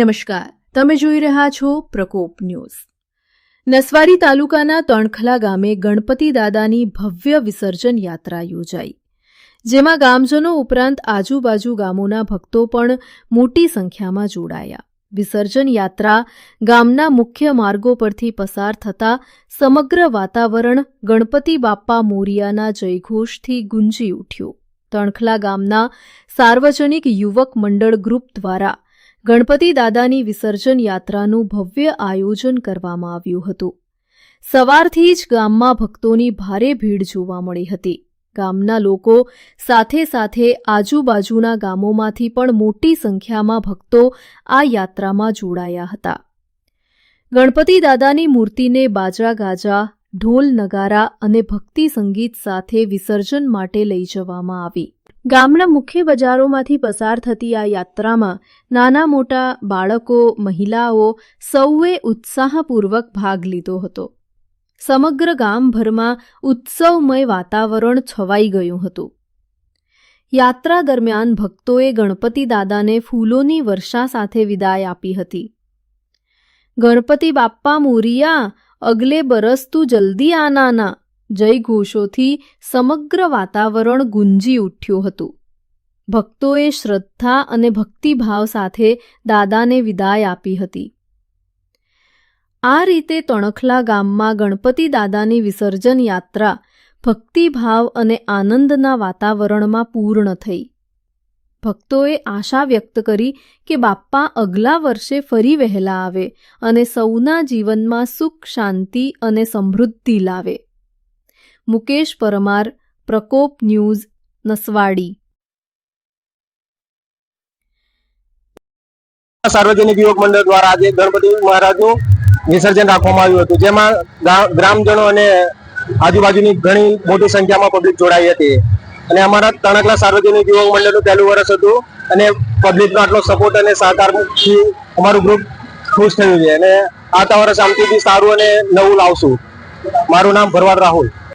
નમસ્કાર, તમે જોઈ રહ્યા છો પ્રકોપ ન્યૂઝ. નસવાડી તાલુકાના તણખલા ગામે ગણપતિ દાદાની ભવ્ય વિસર્જન યાત્રા યોજાઈ. જેમાં ગામજનો ઉપરાંત આજુબાજુ ગામોના ભક્તો પણ મોટી સંખ્યામાં જોડાયા. વિસર્જન યાત્રા ગામના મુખ્ય માર્ગો પરથી પસાર થતા સમગ્ર વાતાવરણ ગણપતિ બાપ્પા મોરિયાના જયઘોષથી ગુંજી ઉઠ્યું. તણખલા ગામના સાર્વજનિક યુવક મંડળ ગ્રુપ દ્વારા ગણપતિ દાદાની વિસર્જન યાત્રાનું ભવ્ય આયોજન કરવામાં આવ્યું હતું. સવારથી જ ગામમાં ભક્તોની ભારે ભીડ જોવા મળી હતી. ગામના લોકો સાથે સાથે આજુબાજુના ગામોમાંથી પણ મોટી સંખ્યામાં ભક્તો આ યાત્રામાં જોડાયા હતા. ગણપતિ દાદાની મૂર્તિને બાજા ગાજા, ઢોલ નગારા અને ભક્તિ સંગીત સાથે વિસર્જન માટે લઈ જવામાં આવી. ગામના મુખ્ય બજારોમાંથી પસાર થતી આ યાત્રામાં નાના મોટા બાળકો, મહિલાઓ સૌએ ઉત્સાહપૂર્વક ભાગ લીધો હતો. સમગ્ર ગામભરમાં ઉત્સવમય વાતાવરણ છવાઈ ગયું હતું. યાત્રા દરમિયાન ભક્તોએ ગણપતિ દાદાને ફૂલોની વર્ષા સાથે વિદાય આપી હતી. ગણપતિ બાપ્પા મોરિયા, અગલે બરસ તું જલ્દી આનાના જય ઘોષોથી સમગ્ર વાતાવરણ ગુંજી ઉઠ્યું હતું. ભક્તોએ શ્રદ્ધા અને ભક્તિભાવ સાથે દાદાને વિદાય આપી હતી. આ રીતે તણખલા ગામમાં ગણપતિ દાદાની વિસર્જન યાત્રા ભક્તિભાવ અને આનંદના વાતાવરણમાં પૂર્ણ થઈ. ભક્તોએ આશા વ્યક્ત કરી કે બાપ્પા અગલા વર્ષે ફરી વહેલા આવે અને સૌના જીવનમાં સુખ, શાંતિ અને સમૃદ્ધિ લાવે. મુકેશ પરમાર પ્રકોપ ન્યૂઝ નસવાડી સાર્વજનિક યુવક મંડળ દ્વારા આજે ગણપતિ મહારાજનું વિસર્જન રાખવામાં આવ્યું હતું, જેમાં ગ્રામજનો અને આજુબાજુની ઘણી મોટી સંખ્યામાં પબ્લિક જોડાઈ હતી. અને અમારા તણકલા સાર્વજનિક યુવક મંડળનું પહેલું વર્ષ હતું અને પબ્લિકનો આટલો સપોર્ટ અને સહકારથી અમારું ગ્રુપ ખુશ થયું છે. અને આવતા વર્ષ આમથી બી સારું અને નવું લાવશું. મારું નામ ભરવાડ રાહુલ.